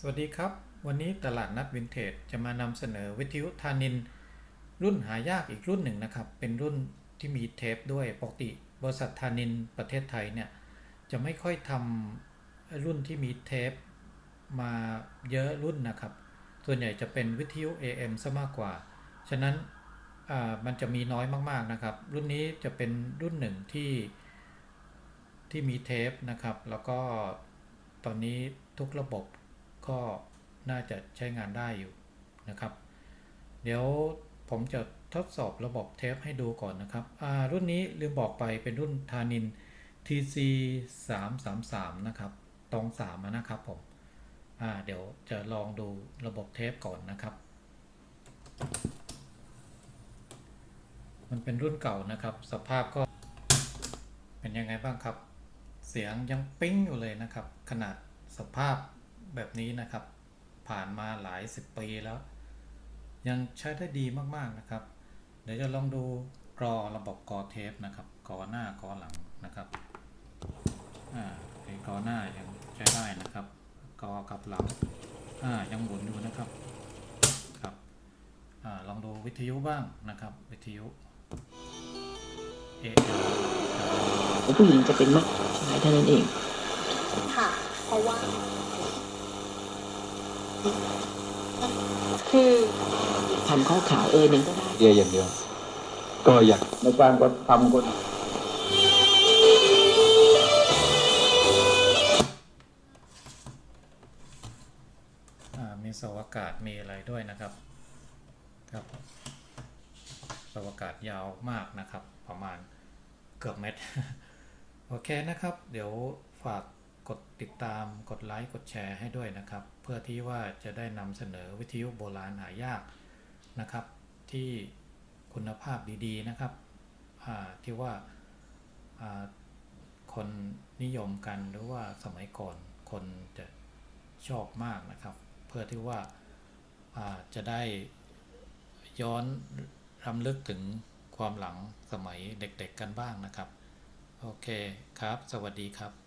สวัสดีครับ วันนี้ตลาดนัดวินเทจจะมานำเสนอวิทยุทานิน รุ่นหายากอีกรุ่นหนึ่งนะครับ เป็นรุ่นที่มีเทปด้วยปกติบริษัททานินประเทศไทยเนี่ย จะไม่ค่อยทำรุ่นที่มีเทปมาเยอะรุ่นนะครับ ส่วนใหญ่จะเป็นวิทยุ AM ซะมากกว่า ฉะนั้นมันจะมีน้อยมากๆนะครับ รุ่นนี้จะเป็นรุ่นหนึ่งที่ที่มีเทปนะครับ แล้วก็ตอนนี้ทุกระบบ ก็น่าจะใช้งานได้อยู่นะครับ เดี๋ยวผมจะทดสอบระบบเทปให้ดูก่อนนะครับ รุ่นนี้ลืมบอกไปเป็นรุ่นทานิน TC 3 3 3นะครับ ตรง3นะครับผมเดี๋ยวจะลองดูระบบเทปก่อนนะครับ มันเป็นรุ่นเก่านะครับ สภาพก็เป็นยังไงบ้างครับ เสียงยังปิ้งอยู่เลยนะครับ ขนาดสภาพ แบบนี้นะครับ ผ่านมาหลายสิบปีแล้ว ยังใช้ได้ดีมากๆนะครับ เดี๋ยวจะลองดูกรอระบบกอเทปนะครับกอหน้ากอหลังนะครับอ่าไอ้กอหน้ายังใช้ได้นะครับกอกับหลังอ่ายังหมุนอยู่นะครับครับอ่าลองดูวิทยุบ้างนะครับ วิทยุ AM ของผู้หญิงจะเป็นมากชายเท่านั้นเอง ค่ะ เพราะว่า คือทำข้าวขาวเออหนึ่งก็ได้เดียวอย่างเดียว ก็อยากในการก็ทำคนอ่ามีเสาอากาศมีอะไรด้วยนะครับ ครับเสาอากาศยาวมากนะครับ ประมาณเกือบเมตรโอเคนะครับ เดี๋ยวฝาก กดติดตามกดไลค์กดแชร์ให้ด้วยนะครับ เพื่อที่ว่าจะได้นำเสนอวิทยุโบราณหายากนะครับ ที่คุณภาพดีๆนะครับที่ว่าคนนิยมกันหรือว่าสมัยก่อนคนจะชอบมากนะครับ เพื่อที่ว่าอ่าจะได้ย้อนรำลึกถึงความหลังสมัยเด็กๆกันบ้างนะครับ โอเคครับ สวัสดีครับ